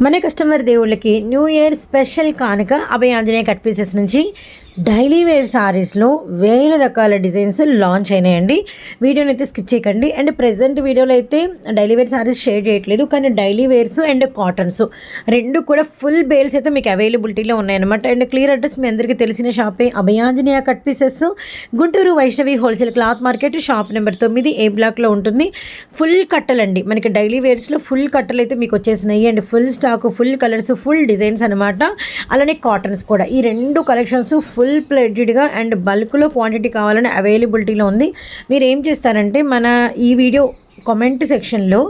మన కస్టమర్ దేవుళ్ళకి new year special కానుక అభయ ఆంజనేయ కట్ పీసెస్ నుంచి డైలీ వేర్ సారీస్లో వేల రకాల డిజైన్స్ లాంచ్ అయినాయండి. వీడియోని అయితే స్కిప్ చేయకండి. అండ్ ప్రజెంట్ వీడియోలో అయితే డైలీ వేర్ సారీస్ షేర్ చేయట్లేదు. కానీ డైలీ వేర్స్ అండ్ కాటన్స్ రెండు కూడా ఫుల్ బేల్స్ అయితే మీకు అవైలబిలిటీలో ఉన్నాయన్నమాట. అండ్ క్లియర్ అడ్రస్ మీ అందరికీ తెలిసిన షాపే Abhayanjaneya cut pieces Guntur Vaishnavi wholesale cloth market shop number తొమ్మిది ఏ బ్లాక్లో ఉంటుంది. ఫుల్ కట్టలండి మనకి డైలీ వేర్స్లో ఫుల్ కట్టలు అయితే మీకు వచ్చేసినాయి. And full stock full colours full designs అనమాట అలానే కాటన్స్ కూడా. ఈ రెండు కలెక్షన్స్ ఫుల్ ఫుల్ ప్లెడ్జ్డ్గా అండ్ బల్క్లో క్వాంటిటీ కావాలని అవైలబిలిటీలో ఉంది. మీరు ఏం చేస్తారంటే మన ఈ వీడియో కామెంట్ సెక్షన్లో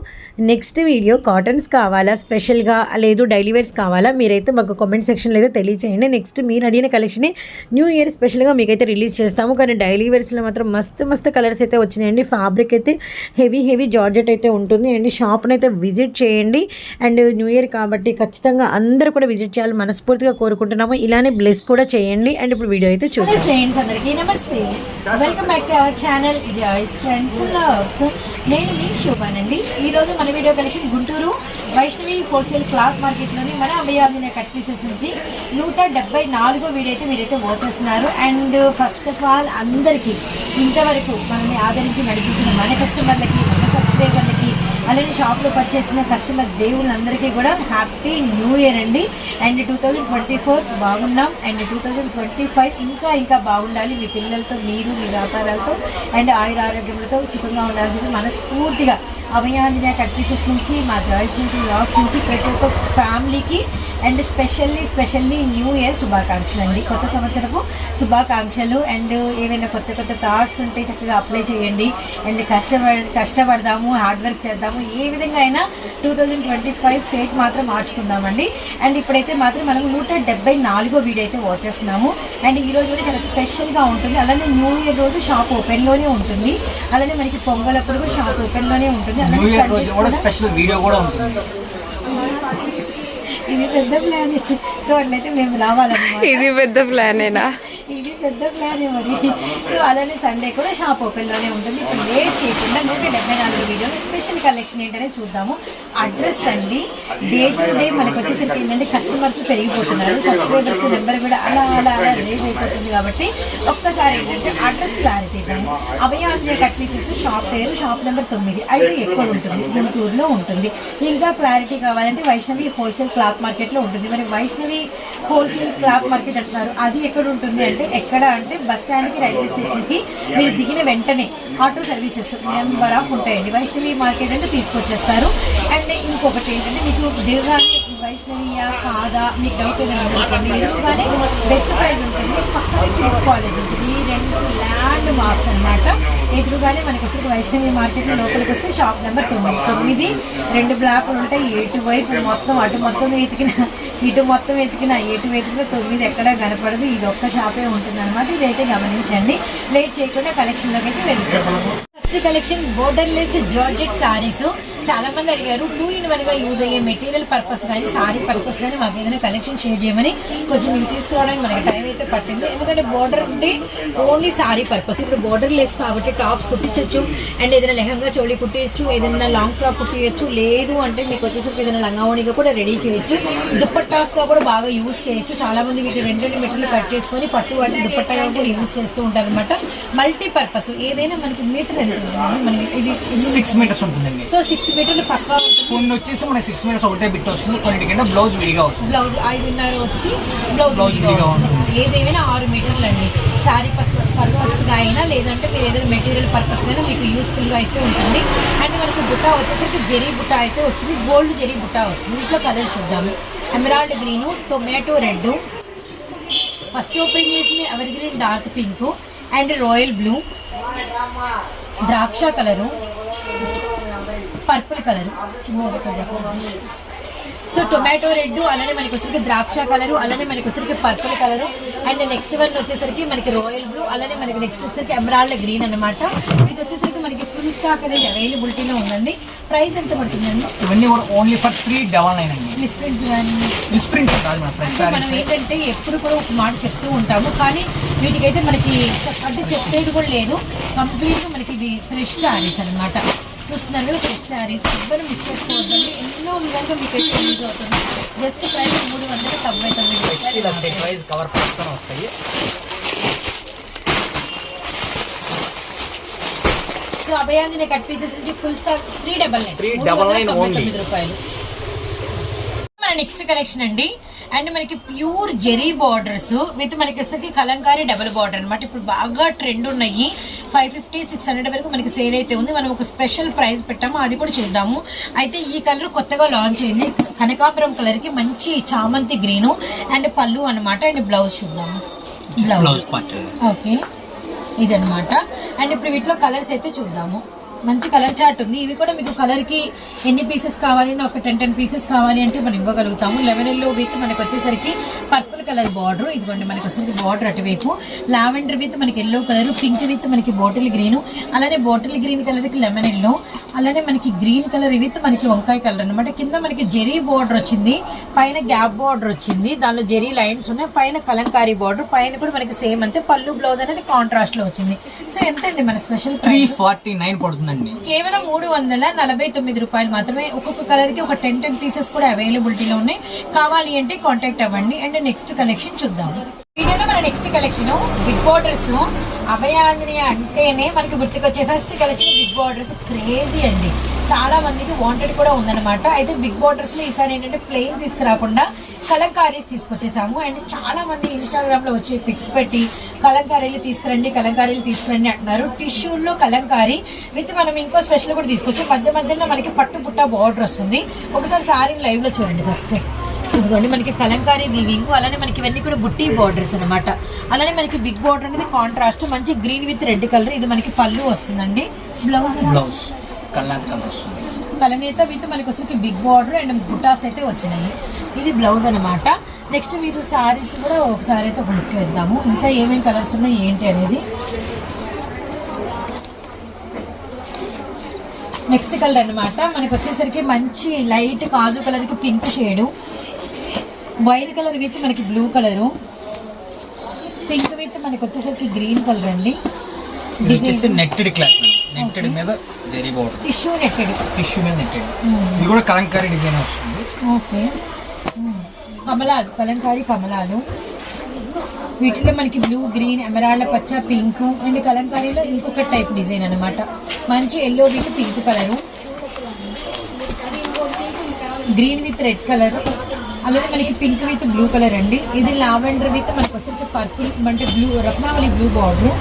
నెక్స్ట్ వీడియో కాటన్స్ కావాలా స్పెషల్గా లేదు డైలీ వేర్స్ కావాలా మీరైతే మాకు కామెంట్ సెక్షన్లో అయితే తెలియచేయండి. నెక్స్ట్ మీరు అడిగిన కలెక్షనే న్యూ ఇయర్ స్పెషల్గా మీకైతే రిలీజ్ చేస్తాము. కానీ డైలీ వేర్స్లో మాత్రం మస్తు మస్తు కలర్స్ అయితే వచ్చినాయండి. ఫ్యాబ్రిక్ అయితే హెవీ హెవీ జార్జెట్ అయితే ఉంటుంది. అండ్ షాప్ని అయితే విజిట్ చేయండి. అండ్ న్యూ ఇయర్ కాబట్టి ఖచ్చితంగా అందరూ కూడా విజిట్ చేయాలని మనస్ఫూర్తిగా కోరుకుంటున్నాము. ఇలానే బ్లెస్ కూడా చేయండి. అండ్ ఇప్పుడు వీడియో అయితే చూడండి ఫ్రెండ్స్ అందరికీ నమస్తే. Welcome back to our channel friends నేను నేను మీ శోభానండి ఈ రోజు మన video collection Guntur Vaishnavi wholesale cloth మార్కెట్లోని మన అభయాదిన కట్ పీసెస్ నుంచి నూట డెబ్బై నాలుగో వీడియో అయితే మీరైతే వచ్చేస్తున్నారు అండ్ ఫస్ట్ ఆఫ్ ఆల్ అందరికీ ఇంతవరకు మనల్ని ఆదరించి నడిపించిన మన కస్టమర్లకి మన సబ్స్క్రైబర్లకి అలానే షాప్లో పర్చేసిన కస్టమర్ దేవుళ్ళందరికీ కూడా హ్యాపీ న్యూ ఇయర్ అండి. And two thousand twenty four బాగున్నాం. And two thousand twenty five ఇంకా ఇంకా బాగుండాలి. మీ పిల్లలతో మీరు మీ వ్యాపారాలతో అండ్ ఆయుర ఆరోగ్యములతో సుఖంగా ఉండాలని చెప్పి మనస్ఫూర్తిగా. అభయాన్ని కట్ నుంచి మా జాయిస్ నుంచి లాగ్స్ నుంచి ప్రతి ఒక్క ఫ్యామిలీకి and specially specially new year శుభాకాంక్షలు అండి. కొత్త సంవత్సరపు శుభాకాంక్షలు అండ్ ఏవైనా కొత్త కొత్త థాట్స్ ఉంటే చక్కగా అప్లై చేయండి. అండ్ కష్టపడ కష్టపడదాము హార్డ్ వర్క్ చేద్దాము ఏ విధంగా అయినా two thousand twenty five fate మాత్రం మార్చుకుందామండి. అండ్ ఇప్పుడైతే మాత్రం మనం నూట డెబ్బై నాలుగో వీడియో అయితే వచ్చేస్తున్నాము అండ్ ఈ రోజు కూడా చాలా స్పెషల్గా ఉంటుంది. అలానే న్యూ ఇయర్ రోజు షాప్ ఓపెన్లోనే ఉంటుంది. అలానే మనకి పొంగలప్పుడు కూడా షాప్ ఓపెన్లోనే ఉంటుంది. న్యూ ఇయర్ రోజు కూడా స్పెషల్ వీడియో కూడా ఉంటుంది. ఇది పెద్ద ప్లాన్ సో అట్లయితే మేము రావాలన్నమాట. ఇది పెద్ద ప్లానేనా పెద్ద ప్లాన్ మరి. సో అలానే సండే కూడా షాప్ ఓపెన్లోనే ఉంటుంది. ఇప్పుడు లేట్ చేయకుండా నూట డెబ్బై నాలుగు వీడియోలు స్పెషల్ కలెక్షన్ ఏంటనే చూద్దాము. అడ్రస్ అండి. డే టు డే మనకి వచ్చేసరికి ఏంటంటే కస్టమర్స్ పెరిగిపోతున్నారు. సబ్స్క్రైబర్స్ నెంబర్ కూడా అలా అలా అలా రేజ్ అయిపోతుంది కాబట్టి ఒక్కసారి ఏంటంటే అడ్రస్ క్లారిటీ ఇవ్వండి. అభయాంజనేయ కట్ పీసెస్ షాప్ పేరు షాప్ నెంబర్ తొమ్మిది. ఐదు ఎక్కువ ఉంటుంది. గుంటూరులో ఉంటుంది. ఇంకా క్లారిటీ కావాలంటే వైష్ణవి హోల్సేల్ క్లాత్ మార్కెట్లో ఉంటుంది. మరి వైష్ణవి హోల్సేల్ క్లాత్ మార్కెట్ అంటున్నారు. అది ఎక్కడ ఉంటుంది అంటే ఎక్కడ అంటే బస్ స్టాండ్కి రైల్వే స్టేషన్కి మీరు దిగిన వెంటనే ఆటో సర్వీసెస్ నెంబర్ ఆఫ్ ఉంటాయండి. వైష్ణవి మార్కెట్ అంటే తీసుకొచ్చేస్తారు. అండ్ ఇంకొకటి ఏంటంటే మీకు దిగగానే వైష్ణవియా కాదా మీకు డౌట్ ఏదైనా ఎదురుగానే బెస్ట్ ప్రైజ్ ఉంటుంది. పక్కనే సిక్స్ కాలేజ్ ఉంటుంది. ఈ రెండు ల్యాండ్ మార్క్స్ అన్నమాట. ఎదురుగానే మనకి వస్తుంది వైష్ణవి మార్కెట్ లోపలికి వస్తే షాప్ నెంబర్ తొమ్మిది తొమ్మిది రెండు బ్లాక్లు ఉంటాయి. ఎటు వైపు మొత్తం అటు మొత్తం ఎతికిన ఇటు మొత్తం వెతికిన ఎటు వెతికిన తొమ్మిది ఎక్కడా కనపడదు. ఇది ఒక్క షాపే ఉంటుంది అనమాట ఇదైతే గమనించండి. లేట్ చేయకుండా కలెక్షన్లోకి అయితే వెళ్తాము first collection borderless georgette saris చాలా మంది అడిగారు టూ ఇన్ వన్గా యూజ్ అయ్యే మెటీరియల్ పర్పస్ కానీ సారీ పర్పస్ కానీ మాకు ఏదైనా కలెక్షన్ షేర్ చేయమని కొంచెం మీరు తీసుకురావడానికి మనకి టైం అయితే పట్టింది. ఎందుకంటే బోర్డర్ ఉంటే ఓన్లీ సారీ పర్పస్ ఇప్పుడు బోర్డర్ లెస్ కాబట్టి టాప్స్ కుట్టించవచ్చు అండ్ ఏదైనా లెహంగా చోళీ కుట్టించచ్చు ఏదైనా లాంగ్ ఫ్రాక్ కుట్టియచ్చు లేదు అంటే మీకు వచ్చేసరికి ఏదైనా లంగావణిగా కూడా రెడీ చేయొచ్చు. దుప్పట్టాస్గా కూడా బాగా యూజ్ చేయొచ్చు. చాలా మంది వీటి రెండు రెండు మెటీరియల్ కట్ చేసుకొని పట్టు వాటి దుప్పట్టాగా కూడా యూజ్ చేస్తూ ఉంటారు అనమాట మల్టీ పర్పస్ ఏదైనా మనకి మీటర్ ఎంత ఉంటుంది? ఇది సిక్స్ మీటర్స్ ఉంటుందండి. సో సిక్స్ మీటర్లు పక్కా ఉంటుంది కొన్ని వచ్చేసి మనకి సిక్స్ మీటర్స్ ఒకటే బిట్ వస్తుంది. కొన్నిటికంటే బ్లౌజ్ విడిగా వస్తుంది. బ్లౌజ్ ఐదున్నర వచ్చి బ్లౌజ్ బ్లౌజ్ విడిగా వస్తుంది. ఏదేమైనా ఆరు మీటర్లు అండి. శారీ పర్పస్గా అయినా లేదంటే మీరు ఏదైనా మెటీరియల్ పర్పస్ అయినా మీకు యూస్ఫుల్గా అయితే ఉంటుంది. అండ్ మనకి బుట్ట వచ్చేసరికి జెరీ బుట్ట అయితే వస్తుంది. గోల్డ్ జెరీ బుట్ట వస్తుంది. ఇట్లా కలర్ చూద్దాము. Emerald green tomato red first open చేసింది evergreen dark pink and royal blue ద్రాక్ష colour purple colour. So tomato red అలానే మనకి వచ్చరికి ద్రాక్ష కలర్ అలానే మనకి వచ్చరికి purple colour. And next one వచ్చేసరికి మనకి రాయల్ బ్లూ అలానే మనకి నెక్స్ట్ వచ్చేసరికి ఎమరాల్డ్ గ్రీన్ అన్నమాట. ఇది వచ్చేసరికి మనకి ఫుల్ స్టాక్ అనేది అవైలబిలిటీలో ఉందండి. ప్రైస్ ఎంత పడుతుందండి ఇవన్నీ only for three double nine అండి. మిస్ప్రింట్స్ మన సారీస్. ఏంటంటే ఎప్పుడు కూడా ఒక మాట చెప్తూ ఉంటాము. కానీ వీటికైతే మనకి అంటే చెప్పేది కూడా లేదు. కంప్లీట్గా మనకి ఫ్రెష్ శారీస్ అన్నమాట. సెట్ శారీస్ ఎవ్వరు మిస్ చేసుకోవద్దండి. ఎన్నో విధంగా మీకు అయితే యూజ్ అవుతుంది. జస్ట్ ప్రైస్ మూడు వందల తొంభై తొమ్మిది కవర్ వస్తాయి. సో అభయాంజనే కట్ పీసెస్ నుంచి full stock three double nine. తొమ్మిది రూపాయలు. మన నెక్స్ట్ కలెక్షన్ అండి. అండ్ మనకి ప్యూర్ జెరీ బార్డర్స్ విత్ మనకి వచ్చేసరికి కలంకారీ డబుల్ బార్డర్ అన్నమాట. ఇప్పుడు బాగా ట్రెండ్ ఉన్నాయి. ఫైవ్ ఫిఫ్టీ సిక్స్ హండ్రెడ్ వరకు మనకి సేల్ అయితే ఉంది. మనం ఒక స్పెషల్ ప్రైస్ పెట్టాము? అది కూడా చూద్దాము. అయితే ఈ కలర్ కొత్తగా లాంచ్ అయింది. కనకాపురం కలర్కి మంచి చామంతి గ్రీన్ అండ్ పళ్ళు అన్నమాట. అండ్ బ్లౌజ్ చూద్దాము. Blouse okay. ఇదన్నమాట. అండ్ ఇప్పుడు వీటిలో కలర్స్ అయితే చూద్దాము. మంచి కలర్ చార్ట్ ఉంది. ఇవి కూడా మీకు కలర్కి ఎన్ని పీసెస్ కావాలి ఒక టెన్ టెన్ పీసెస్ కావాలి అంటే మనం ఇవ్వగలుగుతాము. లెవెన్ ఎల్లో విత్ మనకు వచ్చేసరికి పర్పుల్ కలర్ బార్డర్ ఇదిగోండి మనకి వచ్చేసరికి బార్డర్ అటువైపు. లావెండర్ విత్ మనకి ఎల్లో కలర్ పింక్ విత్ మనకి బాటిల్ గ్రీన్ అలానే బాటిల్ గ్రీన్ కలర్కి లెమన్ ఎల్లో అలానే మనకి గ్రీన్ కలర్ విత్ మనకి వంకాయ కలర్ అన్నమాట. కింద మనకి జెరీ బార్డర్ వచ్చింది పైన గ్యాప్ బార్డర్ వచ్చింది దానిలో జెరీ లైన్స్ ఉన్నాయి పైన కలంకారీ బార్డర్ పైన కూడా మనకి సేమ్ అంతే. పళ్ళు బ్లౌజ్ అనేది కాంట్రాస్ట్లో వచ్చింది. సో ఎంత అండి మన స్పెషల్ త్రీ ఫార్టీ నైన్ పడుతుంది అండి. కేవలం మూడు వందల నలభై తొమ్మిది రూపాయలు మాత్రమే. ఒక్కొక్క కలర్కి ఒక టెన్ టెన్ పీసెస్ కూడా అవైలబిలిటీలో ఉన్నాయి. కావాలి అంటే కాంటాక్ట్ అవ్వండి. అండ్ నెక్స్ట్ కలెక్షన్ చూద్దాం. వీడియోలో మన next collection big borders Abhayanjaneya అంటేనే మనకి గుర్తుకొచ్చే first collection big borders crazy అండి. చాలా మందికి వాంటెడ్ కూడా ఉందన్నమాట. అయితే బిగ్ బార్డర్స్లో ఈసారి ఏంటంటే ప్లెయిన్ తీసుకురాకుండా కలంకారీస్ తీసుకొచ్చేసాము. అండ్ చాలా మంది ఇన్స్టాగ్రామ్లో వచ్చి పిక్స్ పెట్టి కలంకారీలు తీసుకురండి కలంకారీలు తీసుకురండి అంటున్నారు. టిష్యూల్లో కలంకారీ విత్ మనం ఇంకో స్పెషల్ కూడా తీసుకొచ్చి మధ్య మధ్యలో మనకి పట్టు పుట్ట బార్డర్ వస్తుంది. ఒకసారి సారీ లైవ్లో చూడండి ఫస్ట్ ఇదిగోండి మనకి కలంకారీ వీవింగ్ అలానే మనకి ఇవన్నీ కూడా బుట్టి బార్డర్స్ అన్నమాట. అలానే మనకి బిగ్ బార్డర్ అనేది కాంట్రాస్ట్ మంచి గ్రీన్ విత్ రెడ్ కలర్ ఇది మనకి పళ్ళు వస్తుందండి. బ్లౌజ్ బ్లౌజ్ కల్లాంటి కలర్ వస్తుంది. కలనేత విత్ మనకి వచ్చేసరికి బిగ్ బార్డర్ అండ్ బుటాస్ అయితే వచ్చినాయి. ఇది బ్లౌజ్ అనమాట నెక్స్ట్ మీరు సారీస్ కూడా ఒకసారి అయితే ఒక లుక్ ఇంకా ఏమేమి కలర్స్ ఉన్నాయి ఏంటి అనేది. నెక్స్ట్ కలర్ అనమాట మనకి వచ్చేసరికి మంచి లైట్ కాజు కలర్కి pink shade. White colour with మనకి బ్లూ కలరు. పింక్ విత్ మనకి వచ్చేసరికి గ్రీన్ కలర్ అండి. నెట్టెడ్ క్లాత్ నెట్టెడ్ మీద zari border tissue netted tissue మీద నెట్టెడ్. ఇది కూడా కలంకారీ డిజైన్ వస్తుంది. ఓకే. మ్మ్. కమలాలు కలంకారీ కమలాలు. వీటిలో మనకి బ్లూ గ్రీన్ ఎమరాల్డ్ పచ్చ పింక్ అండ్ కలంకారీలో ఇంకొక టైప్ డిజైన్ అన్నమాట. మంచి yellow with pink colour green with red colour అలాగే మనకి పింక్ విత్ బ్లూ కలర్ అండి. ఇది లావెండర్ విత్ మనకి వచ్చేసరికి పర్పుల్ అంటే బ్లూ రత్నావళి బ్లూ బార్డర్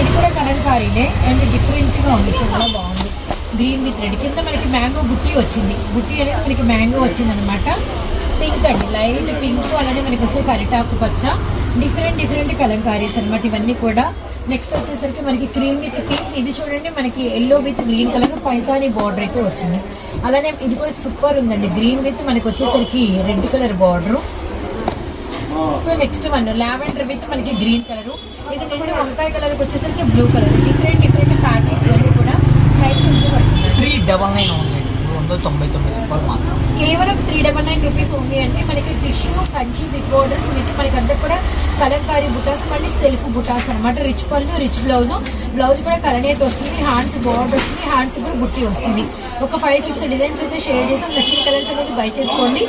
ఇది కూడా కలంకారీలే అండ్ డిఫరెంట్గా ఉంది చాలా బాగుంది. గ్రీన్ విత్ రెడ్ కింద మనకి మ్యాంగో బుట్టి వచ్చింది. బుట్టి అనేది మనకి మ్యాంగో వచ్చింది అనమాట పింక్ అండి లైట్ పింక్ అలానే మనకి వస్తే కరిటాకు పచ్చ. డిఫరెంట్ డిఫరెంట్ కలంకారీస్ అన్నమాట ఇవన్నీ కూడా. నెక్స్ట్ వచ్చేసరికి మనకి క్రీమ్ విత్ పింక్ ఇది చూడండి మనకి yellow with green colour Paithani border అయితే వచ్చింది. అలానే ఇది కూడా సూపర్ ఉందండి. గ్రీన్ విత్ మనకి వచ్చేసరికి red colour border so next one lavender with మనకి గ్రీన్ కలర్ ఇది రెండు వంకాయ కలర్ వచ్చేసరికి blue colour different different patterns అన్ని కూడా త్రీ డబల్ నైన్ తొంభై తొమ్మిది రూపాయలు మాత్రం కేవలం త్రీ డబల్ నైన్ రూపీస్ ఉంది అంటే మనకి tissue Kanchi big borders with మనకి అంతా కూడా కలంకారీ బుటాస్ మళ్ళీ సెల్ఫ్ బుటాస్ అనమాట రిచ్ పళ్ళు రిచ్ బ్లౌజ్ బ్లౌజ్ కూడా కలనేత వస్తుంది. హ్యాండ్స్ బార్డర్ వస్తుంది. హ్యాండ్స్ కూడా బుట్టి వస్తుంది. ఒక ఫైవ్ సిక్స్ డిజైన్స్ అయితే షేర్ చేస్తాం. నచ్చిన కలర్స్ అనేది బై చేసుకోండి.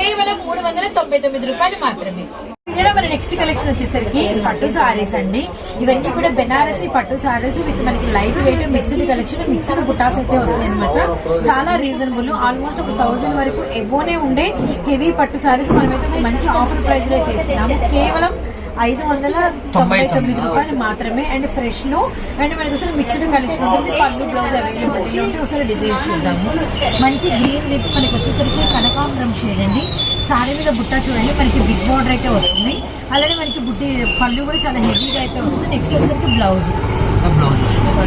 కేవలం మూడు వందల తొంభై తొమ్మిది రూపాయలు మాత్రమే. ఇక్కడ మన నెక్స్ట్ కలెక్షన్ వచ్చేసరికి పట్టు సారీస్ అండి. ఇవన్నీ కూడా బెనారసి పట్టు సారీస్ విత్ మనకి light weight mixed collection mixed బుటాస్ అయితే వస్తాయి అనమాట చాలా రీజనబుల్ ఆల్మోస్ట్ ఒక థౌసండ్ వరకు ఎబోనే ఉండే హెవీ పట్టు సారీస్ మనమైతే మంచి ఆఫర్ ప్రైస్లో అయితే ఇస్తున్నాము. కేవలం ఐదు వందల తొంభై తొమ్మిది రూపాయలు మాత్రమే. అండ్ ఫ్రెష్లో అండ్ మనకి అసలు మిక్స్డ్ కలెక్షన్ ఉంటుంది. పళ్ళు బ్లౌజ్ అవైలబిలిటీ ఉంటే ఒకసారి డిజైన్ చూద్దాము. మంచి గ్రీన్ విత్ మనకి వచ్చేసరికి కనకాంబరం షేడ్ అండి. సారీ మీద బుట్ట చూడండి మనకి బిగ్ బార్డర్ అయితే వస్తుంది. అలానే మనకి బుట్టి పళ్ళు కూడా చాలా హెవీగా అయితే వస్తుంది. నెక్స్ట్ వచ్చేసరికి బ్లౌజ్. బ్లౌజ్ వస్తుంది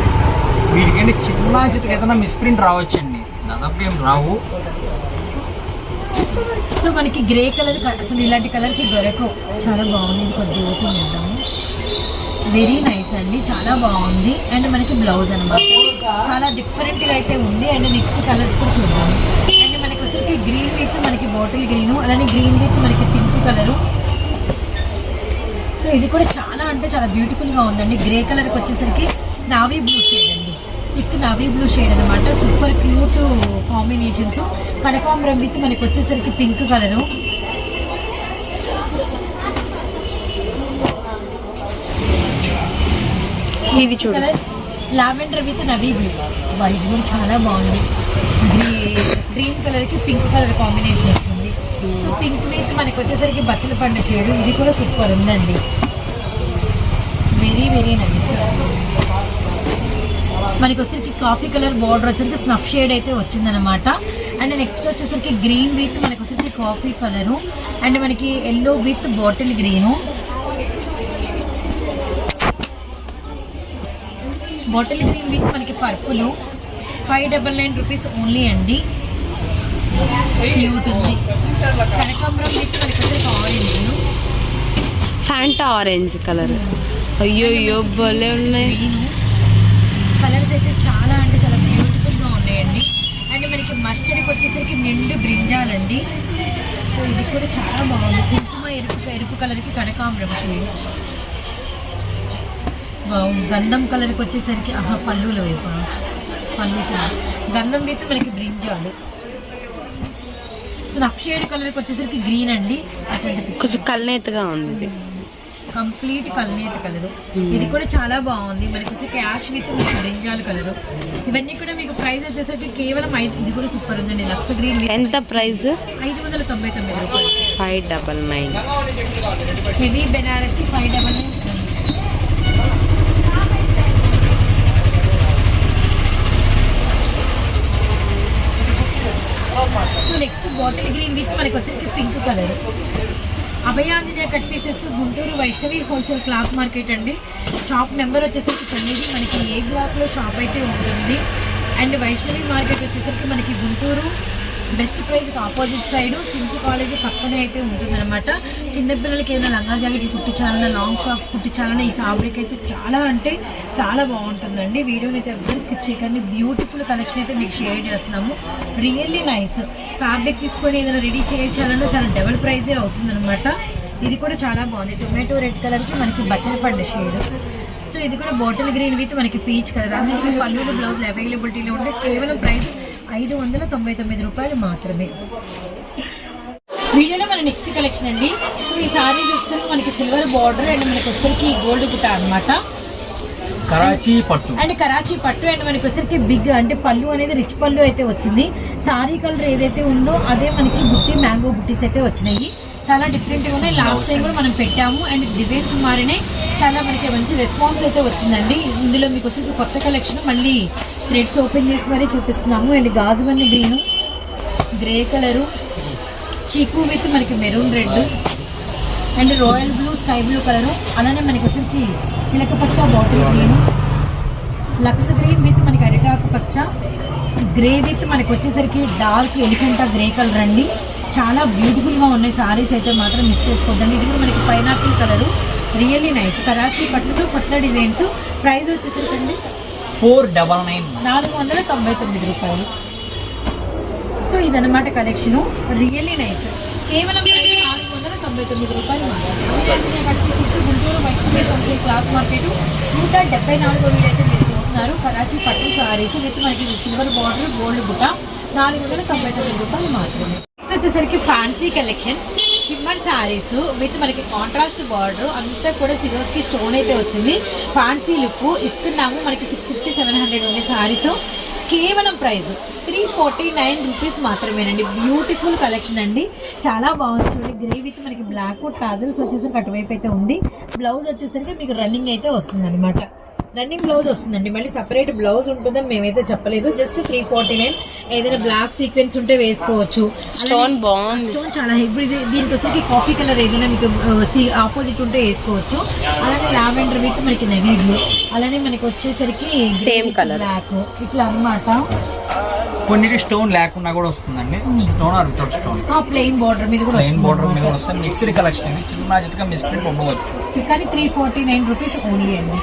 వీటికంటే చిన్న చిత్తకి ఏదైనా మిస్ప్రింట్ రావచ్చండి. దాదాపు ఏం రావు. సో మనకి గ్రే కలర్ అసలు ఇలాంటి కలర్స్ దొరకవు. చాలా బాగుంది. ఇది కొద్దిగా ఓపెన్ చేద్దాము వెరీ నైస్ అండి. చాలా బాగుంది. అండ్ మనకి బ్లౌజ్ అనమాట చాలా డిఫరెంట్గా అయితే ఉంది. అండ్ నెక్స్ట్ కలర్స్ కూడా చూద్దాము అసలు గ్రీన్ విత్ మనకి బాటిల్ గ్రీన్ అలానే గ్రీన్ విత్ మనకి పింక్ కలరు సో ఇది కూడా చాలా అంటే చాలా బ్యూటిఫుల్గా ఉందండి. గ్రే కలర్కి వచ్చేసరికి నావీ బ్లూ షేడ్ అండి. థిక్ నవీ బ్లూ షేడ్ అనమాట సూపర్ క్యూట్ కాంబినేషన్స్ కనకాంబరం విత్ మనకి వచ్చేసరికి పింక్ కలరు ఇది చూడు. Colour lavender with navy blue white కూడా చాలా బాగుంది. గ్రీన్ కలర్కి పింక్ కలర్ కాంబినేషన్ వచ్చింది. సో పింక్ విత్ మనకి వచ్చేసరికి బచ్చల పండు షేడ్ ఇది కూడా సూపర్ ఉందండి. Very very nice. మనకి వచ్చేసరికి కాఫీ కలర్ బార్డర్ వచ్చేసరికి స్నఫ్ షేడ్ అయితే వచ్చిందనమాట అండ్ నెక్స్ట్ వచ్చేసరికి గ్రీన్ విత్ మనకి వచ్చేసరికి కాఫీ కలరు. అండ్ మనకి yellow with bottle green. Bottle green with మనకి purple. Five double nine rupees only అండి. ఉంది. కనకాంబరం విత్ మనకి వచ్చేసి ఆరెంజ్. ఫ్యాంటా ఆరెంజ్ కలర్ అయ్యో అయ్యో భలే ఉన్నాయి. కలర్స్ అయితే చాలా అంటే చాలా బ్యూటిఫుల్గా ఉన్నాయండి. అండ్ మనకి మస్టర్డ్కి వచ్చేసరికి నిండు బ్రింజాలండి. సో ఇది కూడా చాలా బాగుంది. కుంకుమ ఎరుపు ఎరుపు కలర్కి కనకాంబరం షేడ్ బాగుంది గంధం కలర్కి వచ్చేసరికి ఆహా పళ్ళుల వైపు. సైడ్ గంధం అయితే మనకి బ్రింజాలు స్నఫ్ షేడ్ కలర్కి వచ్చేసరికి గ్రీన్ అండి. కొంచెం కల్నేతగా ఉంది కంప్లీట్ కల్నేత కలర్ ఇది కూడా చాలా బాగుంది. మనకి క్యాష్ విత్ మీకు బ్రింజాల్ కలర్ ఇవన్నీ కూడా మీకు ప్రైస్ వచ్చేసరికి కేవలం ఐదు ఇది కూడా సూపర్ ఉందండి లక్ష గ్రీన్ ఎంత ప్రైస్ ఐదు వందల తొంభై తొమ్మిది రూపాయలు. Five double nine heavy Banarasi five double so next bottle green with మనకి వచ్చేసరికి pink colour Abhayanjaneya cut pieces Guntur Vaishnavi wholesale cloth market అండి. షాప్ నెంబర్ వచ్చేసరికి తొమ్మిది మనకి ఏ బ్లాక్లో షాప్ అయితే ఉంటుంది? అండ్ వైష్ణవి మార్కెట్ వచ్చేసరికి మనకి గుంటూరు బెస్ట్ ప్రైజ్కి ఆపోజిట్ సైడ్ సిమ్స్ కాలేజీ పక్కనే అయితే ఉంటుందన్నమాట. చిన్నపిల్లలకి ఏమైనా లంగా జాకెట్లు కుట్టించాలన్నా లాంగ్ ఫ్రాక్స్ కుట్టించాలన్నా ఈ ఫ్యాబ్రిక్ అయితే చాలా అంటే చాలా బాగుంటుందండి. వీడియోని అయితే ఎవ్వరు స్కిప్ చేయకండి. బ్యూటిఫుల్ కలెక్షన్ అయితే మీకు షేర్ చేస్తున్నాము. రియల్లీ నైస్ ఫ్యాబ్రిక్ తీసుకొని ఏదైనా రెడీ చేయించాలన్నా చాలా డబుల్ ప్రైజే అవుతుందన్నమాట. ఇది కూడా చాలా బాగుంది. టొమాటో రెడ్ కలర్కి మనకి బచ్చల పడ్డ షేడ్ సో ఇది కూడా బాటిల్ గ్రీన్ విత్ మనకి పీచ్ కలర్ అన్నిటికీ పల్లూరు బ్లౌజ్ అవైలబిలిటీలో ఉంటే కేవలం ప్రైస్ ఐదు వందల తొంభై తొమ్మిది రూపాయలు మాత్రమే. వీడియోలో మన నెక్స్ట్ కలెక్షన్ అండి. సో ఈ సారీస్ వచ్చేసరికి మనకి సిల్వర్ బార్డర్ అండ్ మనకి వచ్చేసరికి గోల్డ్ గుట్ట అన్నమాట. కరాచీ పట్టు. అండ్ కరాచీ పట్టు అండ్ మనకి వచ్చేసరికి బిగ్ అంటే పళ్ళు అనేది రిచ్ పళ్ళు అయితే వచ్చింది. సారీ కలర్ ఏదైతే ఉందో అదే మనకి బుట్టి మ్యాంగో బుట్టీస్ అయితే వచ్చినాయి. చాలా డిఫరెంట్గా ఉన్నాయి. లాస్ట్ టైం కూడా మనం పెట్టాము అండ్ డిజైన్స్ మారినాయి. చాలా మనకి మంచి రెస్పాన్స్ అయితే వచ్చిందండి. ఇందులో మీకు వచ్చేసి కొత్త కలెక్షన్ మళ్ళీ థ్రెడ్స్ ఓపెన్ చేసి మరీ చూపిస్తున్నాము. And గాజువన్ని green. Grey colour. Chikoo with మనకి maroon red. And royal blue sky blue colour. అలానే మనకి అసలుకి చిలక పచ్చ బాటిల్ గ్రీన్. లక్స్ గ్రీన్ విత్ మనకి అరిటాకు పచ్చ. గ్రే విత్ మనకి వచ్చేసరికి డార్క్ ఎలిఫెంటా గ్రే కలర్ అండి. చాలా బ్యూటిఫుల్గా ఉన్నాయి సారీస్ అయితే మాత్రం మిస్ చేసుకోవద్దండి. ఇది కూడా మనకి pineapple colour. Really nice. Karachi పట్టుతో కొత్త డిజైన్స్. ప్రైస్ వచ్చేసరికి అండి ఫోర్ డబల్ నైన్ నాలుగు వందల తొంభై తొమ్మిది రూపాయలు. సో ఇదన్నమాట కలెక్షను. రియల్లీ నైస్ కేవలం నాలుగు వందల తొంభై తొమ్మిది రూపాయలు మాత్రమే. Guntur Vaishnavi council cloth market నూట డెబ్బై నాలుగో వీడైతే అయితే మీరు చూస్తున్నారు. కరాచీ పట్టు సారీస్ విత్ మనకి సిల్వర్ బార్డర్ గోల్డ్ బుట్ట. నాలుగు వందల తొంభై తొమ్మిది రూపాయలు మాత్రమే. వచ్చేసరికి fancy collection shimmer saris with మనకి కాంట్రాస్ట్ బార్డర్ అంతా కూడా సిరోస్కి స్టోన్ అయితే వచ్చింది. ఫ్యాన్సీ లుక్ ఇస్తున్నాము మనకి సిక్స్ ఫిఫ్టీ సెవెన్ హండ్రెడ్ ఉండే సారీస్ కేవలం price three forty nine rupees మాత్రమేనండి. బ్యూటిఫుల్ కలెక్షన్ అండి. చాలా బాగుంది చూడండి. గ్రే విత్ మనకి బ్లాక్ టాజల్స్ వచ్చేసరికి అటువైపు అయితే ఉంది. బ్లౌజ్ వచ్చేసరికి మీకు రన్నింగ్ అయితే వస్తుంది అనమాట రన్నింగ్ బ్లౌజ్ వస్తుందండి. మళ్ళీ సపరేట్ బ్లౌజ్ ఉంటుందని మేమైతే చెప్పలేదు. జస్ట్ త్రీ ఫార్టీ నైన్ ఏదైనా బ్లాక్ సీక్వెన్స్ ఉంటే వేసుకోవచ్చు. స్టోన్ బాగుంది. స్టోన్ చాలా హెవీ. ఇది దీనికి వచ్చేసరికి కాఫీ కలర్ ఏదైనా మీకు ఆపోజిట్ ఉంటే వేసుకోవచ్చు. అలానే లావెండర్ విత్ మనకి నెవీ బ్లూ అలానే మనకి వచ్చేసరికి Same colour. బ్లాక్ ఇట్లా అన్నమాట. కొన్నిటి స్టోన్ లేకుండా కూడా వస్తుందండి. స్టోన్ ఆర్ వితౌట్ స్టోన్ ఆ ప్లెయిన్ బార్డర్ మీద కూడా ప్లెయిన్ బోర్డర్ మీద వస్తుంది. మిక్స్డ్ కలెక్షన్ చిన్న జతగా మిస్ప్రింట్ ఉండవచ్చు. కానీ three forty nine rupees only అండి.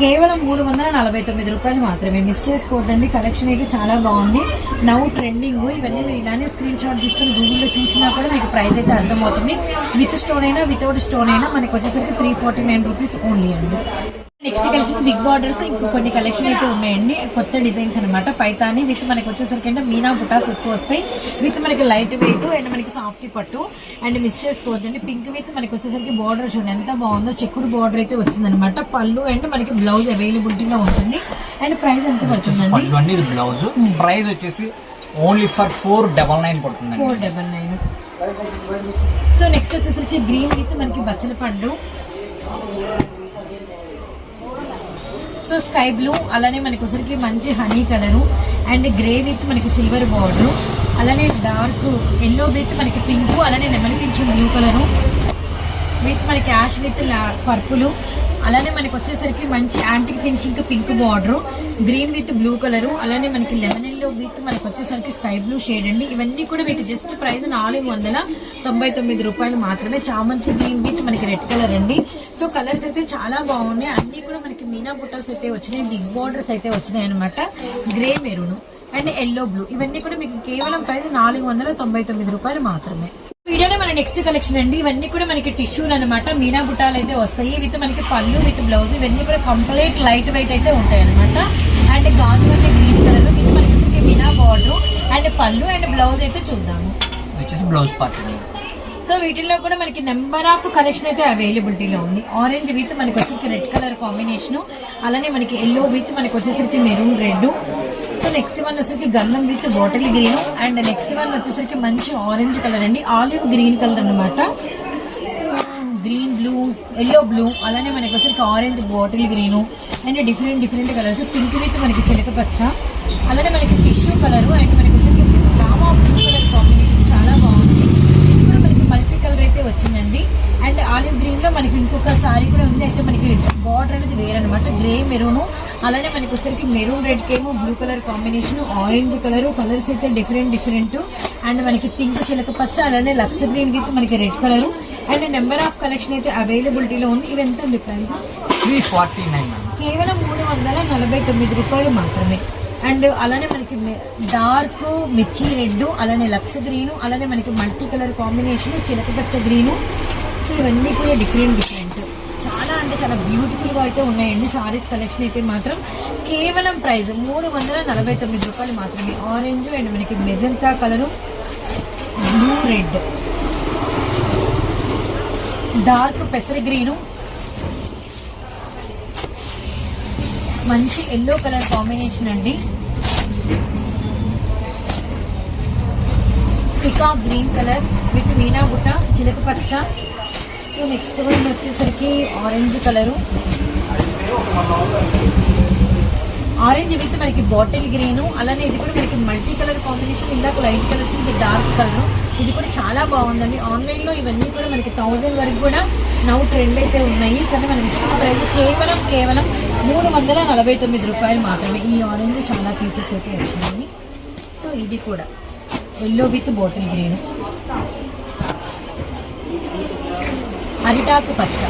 కేవలం మూడు వందల నలభై తొమ్మిది రూపాయలు మాత్రమే. మిస్ చేసుకోవద్దండి కలెక్షన్ అయితే చాలా బాగుంది. నవ్వు ట్రెండింగ్ ఇవన్నీ మీరు ఇలానే స్క్రీన్ షాట్ తీసుకుని గూగుల్లో చూసినా కూడా మీకు ప్రైస్ అయితే అర్థమవుతుంది. విత్ స్టోన్ అయినా వితౌట్ స్టోన్ అయినా మనకి వచ్చేసరికి three forty nine rupees only అండి. నెక్స్ట్ కలెక్షన్ బిగ్ బార్డర్స్ ఇంకో కొన్ని కలెక్షన్ అయితే ఉన్నాయండి. కొత్త డిజైన్స్ అన్నమాట. పైతాని విత్ మనకి వచ్చేసరికి అంటే మీనా బుటాస్ ఎక్కువ వస్తాయి. విత్ మనకి లైట్ వెయిట్ అండ్ మనకి సాఫ్ట్ పట్టు. అండ్ మిస్ చేసుకోవద్దండి. పింక్ విత్ మనకి వచ్చేసరికి బార్డర్ చూడండి. ఎంత బాగుందో చెక్కుడు బార్డర్ అయితే వచ్చిందనమాట పళ్ళు అండ్ మనకి బ్లౌజ్ అవైలబిలిటీలో ఉంటుంది. అండ్ ప్రైస్ ఎంత పడుతుందండి? ఇది బ్లౌజ్ ప్రైస్ వచ్చేసి only for four double nine పడుతుందండి. Four double nine so next వచ్చేసరికి గ్రీన్ విత్ మనకి బచ్చల పండు సో స్కై బ్లూ అలానే మనకి వచ్చరికి మంచి honey colour and grey with మనకి సిల్వర్ బార్డరు అలానే డార్క్ ఎల్లో విత్ మనకి పింక్ అలానే నెమలి పింఛన్ బ్లూ కలరు విత్ మనకి యాష్ విత్ పర్పుల్ అలానే మనకి వచ్చేసరికి మంచి antique finishing pink border green with blue colour అలానే మనకి లెమన్ ఎల్లో విత్ మనకి వచ్చేసరికి స్కై బ్లూ షేడ్ అండి. ఇవన్నీ కూడా మీకు జస్ట్ ప్రైస్ నాలుగు వందల తొంభై తొమ్మిది రూపాయలు మాత్రమే చామంతి గ్రీన్ విత్ మనకి రెడ్ కలర్ అండి. సో కలర్స్ అయితే చాలా బాగున్నాయి. అన్ని కూడా మనకి మీనా బుట్టల్స్ అయితే వచ్చినాయి. బిగ్ బార్డర్స్ అయితే వచ్చినాయి అనమాట grey maroon and yellow blue ఇవన్నీ కూడా మీకు కేవలం ప్రైస్ నాలుగు వందల తొంభై తొమ్మిది రూపాయలు మాత్రమే. వీడియోలో నెక్స్ట్ కలెక్షన్ అండి. ఇవన్నీ కూడా మనకి టిష్యూలు అనమాట మీనా బుట్టాలు అయితే వస్తాయి. విత్ మనకి పళ్ళు విత్ బ్లౌజ్ ఇవన్నీ కూడా కంప్లీట్ లైట్ వెయిట్ అయితే ఉంటాయి అనమాట అండ్ గాజు అంటే గ్రీన్ కలర్ విత్ మనకి మీనా బార్డర్ అండ్ పళ్ళు అండ్ బ్లౌజ్ అయితే చూద్దాము. వచ్చేసి బ్లౌజ్ పార్ట్ సో వీటిల్లో కూడా మనకి నెంబర్ ఆఫ్ కలెక్షన్ అయితే అవైలబిలిటీలో ఉంది. ఆరెంజ్ విత్ మనకి వచ్చేసరికి రెడ్ కలర్ కాంబినేషన్ అలానే మనకి ఎల్లో విత్ మనకి వచ్చేసరికి maroon red so next one వచ్చేసరికి గల్లం with bottle green. And next one వచ్చేసరికి మంచి ఆరెంజ్ కలర్ అండి. ఆలివ్ గ్రీన్ కలర్ అన్నమాట. So green blue yellow blue అలానే మనకి వచ్చేసరికి orange bottle green. And different different colours. Pink with మనకి చిలకపచ్చ అలానే మనకి టిష్యూ కలర్. అండ్ మనకి వచ్చేసరికి రామా బ్లూ కలర్ కాంబినేషన్ చాలా బాగుంది ఇది కూడా మనకి మల్టీ కలర్ అయితే వచ్చిందండి. అండ్ ఆలివ్ గ్రీన్లో మనకి ఇంకొక సారీ కూడా ఉంది. అయితే మనకి బార్డర్ అనేది వేరనమాట గ్రే మెరూన్. అలానే మనకి వచ్చేసరికి మెరూన్ రెడ్ కేమో blue colour combination orange colour. Colours అయితే డిఫరెంట్ డిఫరెంట్. అండ్ మనకి పింక్ చిలక పచ్చ అలానే లక్స్ గ్రీన్ విత్ మనకి red colour. And number of collection అయితే అవైలబిలిటీలో ఉంది. ఇది ఎంత ఉంది ప్రైస్? కేవలం మూడు వందల నలభై తొమ్మిది రూపాయలు మాత్రమే. అండ్ అలానే మనకి డార్క్ మిర్చి రెడ్ అలానే లక్స్ గ్రీన్ అలానే మనకి మల్టీ కలర్ కాంబినేషన్ చిలకపచ్చ గ్రీను. సో ఇవన్నీ కూడా డిఫరెంట్ డిఫరెంట్. చాలా అంటే చాలా బ్యూటిఫుల్గా అయితే ఉన్నాయండి. సారీస్ కలెక్షన్ అయితే మాత్రం కేవలం ప్రైస్ మూడు వందల నలభై తొమ్మిది రూపాయలు మాత్రమే. ఆరెంజ్ అండ్ మనకి magenta colour blue red dark పెసర గ్రీను మంచి ఎల్లో కలర్ కాంబినేషన్ అండి. పికా గ్రీన్ కలర్ విత్ మీనా బుట్ట చిలకపచ్చ సో నెక్స్ట్ వన్ వచ్చేసరికి ఆరెంజ్ కలరు ఆరెంజ్ విత్ మనకి బాటిల్ గ్రీన్ అలానే ఇది కూడా మనకి మల్టీ కలర్ కాంబినేషన్ ఇందాక లైట్ కలర్స్ డార్క్ కలర్ ఇది కూడా చాలా బాగుందండి. ఆన్లైన్లో ఇవన్నీ కూడా మనకి థౌజండ్ వరకు కూడా నౌ ట్రెండ్ అయితే ఉన్నాయి. కానీ మనం ఇస్తున్న ప్రైస్ కేవలం కేవలం మూడు వందల నలభై తొమ్మిది రూపాయలు మాత్రమే ఈ ఆరెంజ్ చాలా పీసెస్ అయితే వచ్చినాయి. సో ఇది కూడా. ఎల్లో విత్ బాటిల్ గ్రీన్ అరిటాకు పచ్చ.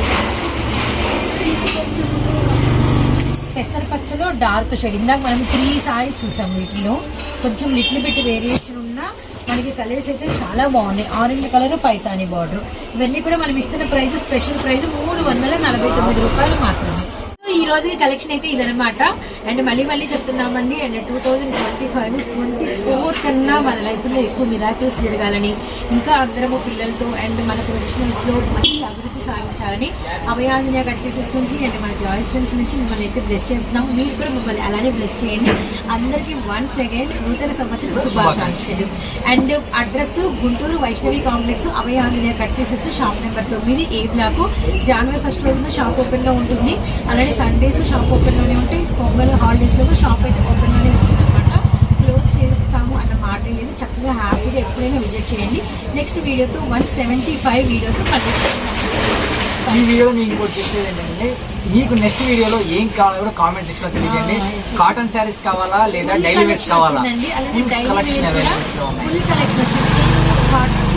పెసర పచ్చలో డార్క్ షేడ్ ఇందాక మనం త్రీ సాయిస్ చూసాం వీటిలో. కొంచెం లిటిల్ బిట్ వేరియేషన్ ఉన్నా మనకి కలర్స్ అయితే చాలా బాగున్నాయి. ఆరెంజ్ కలర్ పైతాని బార్డర్ ఇవన్నీ కూడా మనం ఇస్తున్న ప్రైస్ స్పెషల్ ప్రైస్ మూడు వందల నలభై తొమ్మిది రూపాయలు మాత్రమే. రోజు కలెక్షన్ అయితే ఇదనమాట అండ్ మళ్ళీ మళ్ళీ చెప్తున్నామండి and two thousand twenty five twenty four కన్నా మన లైఫ్లో ఎక్కువ మిరాకిల్స్ జరగాలని ఇంకా అందరము పిల్లలతో అండ్ మన ప్రొఫెషనల్స్లో మంచి అభివృద్ధి సాధించాలని అభయాంజనేయ కట్టేసెస్ నుంచి అండ్ మన జాయ్ స్టూడెంట్స్ నుంచి మిమ్మల్ని అయితే బ్లెస్ చేస్తున్నాం. మీరు కూడా మిమ్మల్ని అలానే బ్లెస్ చేయండి. అందరికీ వన్స్ అగైన్ నూతన సంవత్సర శుభాకాంక్షలు. And address Guntur Vaishnavi complex Abhayanjaneya కట్టేసెస్ shop number తొమ్మిది ఏ బ్లాక్. జనవరి ఫస్ట్ రోజున షాప్ ఓపెన్లో ఉంటుంది. అలానే సండేస్ షాప్ ఓపెన్లోనే ఉంటాయి. పొంగల్ హాలిడేస్లో కూడా షాప్ అయితే ఓపెన్లోనే ఉంటుంది అనమాట క్లోజ్ చేస్తాము అన్న మాట లేదు. చక్కగా హ్యాపీగా ఎప్పుడైనా విజిట్ చేయండి. నెక్స్ట్ వీడియోతో వన్ సెవెంటీ ఫైవ్ వీడియోతో ఈ వీడియో నేను ఇంకోటి చెప్పేది ఏంటంటే మీకు నెక్స్ట్ వీడియోలో ఏం కావాలో కూడా కామెంట్ సెక్షన్లో తెలియజేయండి. కాటన్ శారీస్ కావాలా లేదా డైలీ వేర్స్ కావాలా? ఫుల్ కలెక్షన్ ఫుల్ కలెక్షన్ వచ్చింది.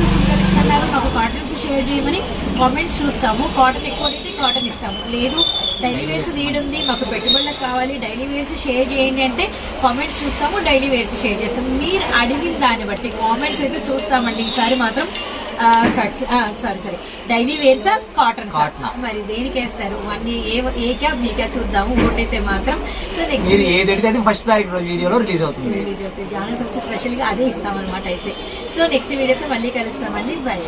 అన్నారు మాకు కాటన్స్ షేర్ చేయమని కామెంట్స్ చూస్తాము. కాటన్ ఎక్కువ అడిగితే కాటన్ ఇస్తాము. లేదు డైలీ వేర్స్ నీడ్ ఉంది మాకు పెట్టుబడులకు కావాలి డైలీ వేర్స్ షేర్ చేయండి అంటే కామెంట్స్ చూస్తాము డైలీ వేర్స్ షేర్ చేస్తాము. మీరు అడిగిన దాన్ని బట్టి కామెంట్స్ అయితే చూస్తామండి. ఈసారి మాత్రం కట్స్. సారీ సారీ డైలీ వేర్సా కాటన్ Cotton. మరి దేనికి వేస్తారు? అన్ని ఏ ఏ క్యాబ్ మీ క్యాబ్ చూద్దాము. ఓటైతే మాత్రం. సో నెక్స్ట్ మీరు ఏది ఫస్ట్ తారీఖు రోజు వీడియోలో రిలీజ్ అవుతుంది. రిలీజ్ అవుతుంది. జనవరి ఫస్ట్ స్పెషల్గా అదే ఇస్తాం అనమాట అయితే సో నెక్స్ట్ వీడియోతో మళ్ళీ కలుస్తామండి. బై